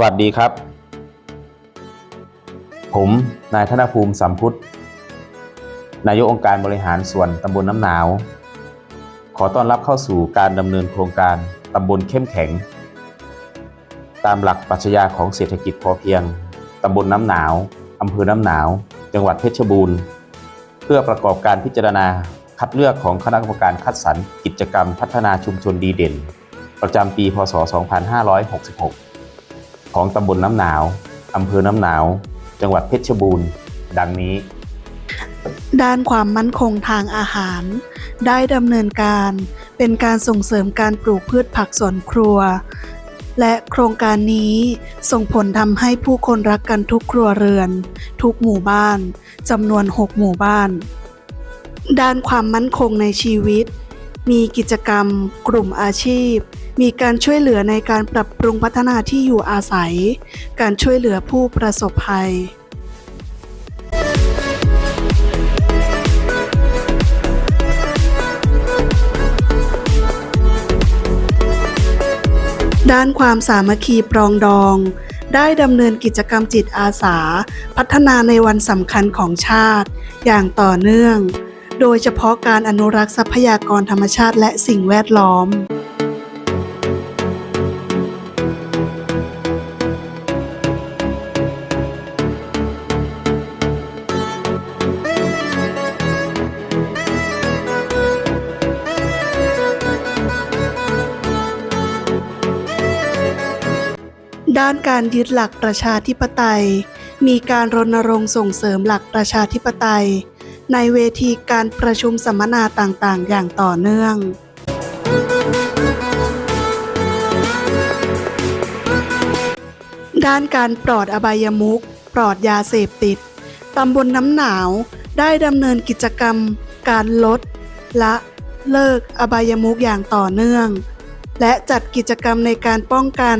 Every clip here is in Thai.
สวัสดีครับ ผมนายธนภูมิสัมพุทธ นายกองค์การบริหารส่วนตำบลน้ำหนาว ขอต้อนรับเข้าสู่การดำเนินโครงการตำบลเข้มแข็ง ตามหลักปรัชญาของเศรษฐกิจพอเพียงตำบลน้ำหนาวอำเภอน้ำหนาว จังหวัดเพชรบูรณ์ เพื่อประกอบการพิจารณาคัดเลือกของคณะกรรมการคัดสรรกิจกรรมพัฒนาชุมชนดีเด่น ประจำปี พศ 2566 ของตำบลน้ำหนาวอำเภอน้ำหนาว จังหวัดเพชรบูรณ์ ดังนี้ ด้านความมั่นคงทางอาหาร ได้ดำเนินการเป็นการส่งเสริมการปลูกพืชผักสวนครัว และโครงการนี้ส่งผลทำให้ผู้คนรักกันทุกครัวเรือน ทุกหมู่บ้านจำนวน 6 หมู่บ้าน ด้านความมั่นคงในชีวิต มีกิจกรรม กลุ่มอาชีพ มีการช่วยเหลือในการปรับปรุงพัฒนาที่อยู่อาศัย การช่วยเหลือผู้ประสบภัยด้านความสามัคคีปรองดอง ได้ดำเนินกิจกรรมจิตอาสา พัฒนาในวันสำคัญของชาติ อย่างต่อเนื่อง โดยเฉพาะการอนุรักษ์ทรัพยากรธรรมชาติและสิ่งแวดล้อม ด้านการยึดหลักประชาธิปไตย มีการรณรงค์ส่งเสริมหลักประชาธิปไตย ในเวทีการประชุมสัมมนาต่างๆ อย่างต่อเนื่องด้านการปลอดอบายมุขปลอดยาเสพติด ตำบลน้ำหนาว ได้ดำเนินกิจกรรม การลด ละเลิกอบายมุขอย่างต่อเนื่อง และจัดกิจกรรมในการป้องกัน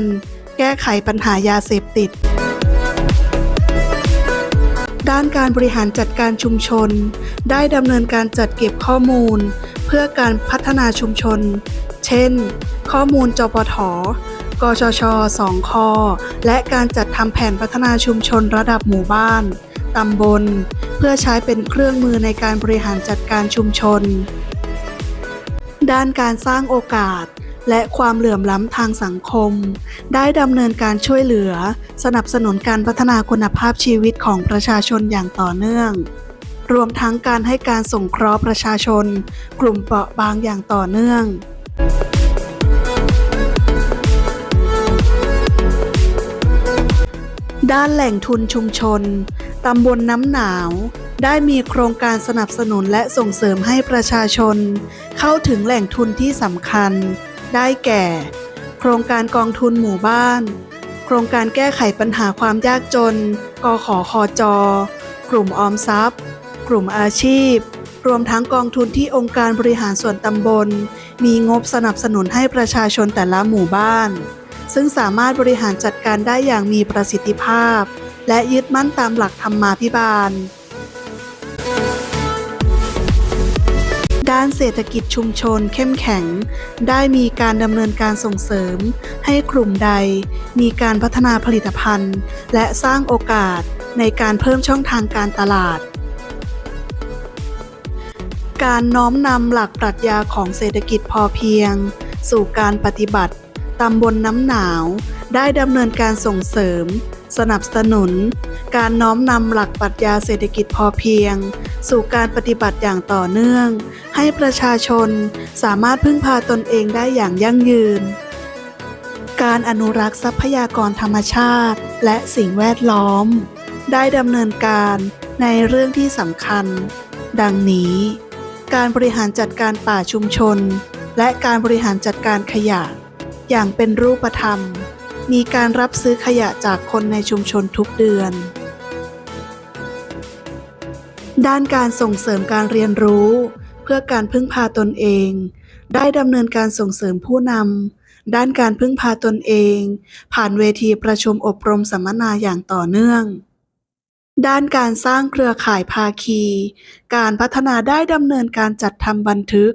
แก้ไขปัญหายาเสพติด ด้านการบริหารจัดการชุมชน ได้ดำเนินการจัดเก็บข้อมูล เพื่อการพัฒนาชุมชน เช่น ข้อมูลจปทกชชสองคและการจัดทำแผนพัฒนาชุมชนระดับหมู่บ้าน ตำบล เพื่อใช้เป็นเครื่องมือในการบริหารจัดการชุมชน ด้านการสร้างโอกาส และความเหลื่อมล้ำทางสังคม ได้ดำเนินการช่วยเหลือ สนับสนุนการพัฒนาคุณภาพชีวิตของประชาชนอย่างต่อเนื่อง รวมทั้งการให้การส่งเคราะห์ประชาชน กลุ่มเปราะบางอย่างต่อเนื่องด้านแหล่งทุนชุมชน ตำบลน้ำหนาว ได้มีโครงการสนับสนุนและส่งเสริมให้ประชาชน เข้าถึงแหล่งทุนที่สำคัญ ได้แก่ โครงการกองทุนหมู่บ้าน โครงการแก้ไขปัญหาความยากจน กขคจ กลุ่มออมทรัพย์ กลุ่มอาชีพ รวมทั้งกองทุนที่องค์การบริหารส่วนตำบล มีงบสนับสนุนให้ประชาชนแต่ละหมู่บ้าน ซึ่งสามารถบริหารจัดการได้อย่างมีประสิทธิภาพ และยึดมั่นตามหลักธรรมาภิบาล ด้านเศรษฐกิจชุมชนเข้มแข็ง ได้มีการดำเนินการส่งเสริม ให้กลุ่มใด มีการพัฒนาผลิตภัณฑ์ และสร้างโอกาสในการเพิ่มช่องทางการตลาด การน้อมนำหลักปรัชญาของเศรษฐกิจพอเพียง สู่การปฏิบัติตำบลน้ำหนาว ได้ดำเนินการส่งเสริม สนับสนุน การน้อมนำหลักปรัชญาเศรษฐกิจพอเพียง สู่การปฏิบัติอย่างต่อเนื่อง ให้ประชาชนสามารถพึ่งพาตนเองได้อย่างยั่งยืน การอนุรักษ์ทรัพยากรธรรมชาติ และสิ่งแวดล้อม ได้ดำเนินการในเรื่องที่สำคัญ ดังนี้ การบริหารจัดการป่าชุมชน และการบริหารจัดการขยะ อย่างเป็นรูปธรรม มีการรับซื้อขยะจากคนในชุมชนทุกเดือน ด้านการส่งเสริมการเรียนรู้ เพื่อการพึ่งพาตนเอง ได้ดำเนินการส่งเสริมผู้นำด้านการพึ่งพาตนเอง ผ่านเวทีประชุมอบรมสัมมนาอย่างต่อเนื่อง ด้านการสร้างเครือข่ายภาคี การพัฒนาได้ดำเนินการจัดทำบันทึก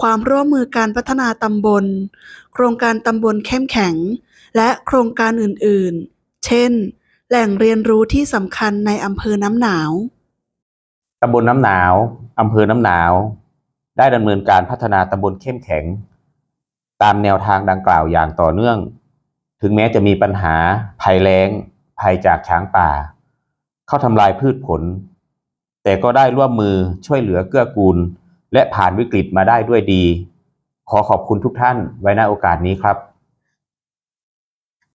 ความร่วมมือการพัฒนาตำบล โครงการตำบลเข้มแข็ง และโครงการอื่นๆ เช่น แหล่งเรียนรู้ที่สำคัญในอำเภอน้ำหนาว ตำบลน้ำหนาวอำเภอน้ำหนาว ได้ดำเนินการพัฒนาตำบลเข้มแข็ง ตามแนวทางดังกล่าวอย่างต่อเนื่อง ถึงแม้จะมีปัญหาภัยแล้งภัยจากช้างป่า เข้าทำลายพืชผล แต่ก็ได้ร่วมมือช่วยเหลือเกื้อกูล และผ่านวิกฤตมาได้ด้วยดี ขอขอบคุณทุกท่านไว้ณโอกาสนี้ครับ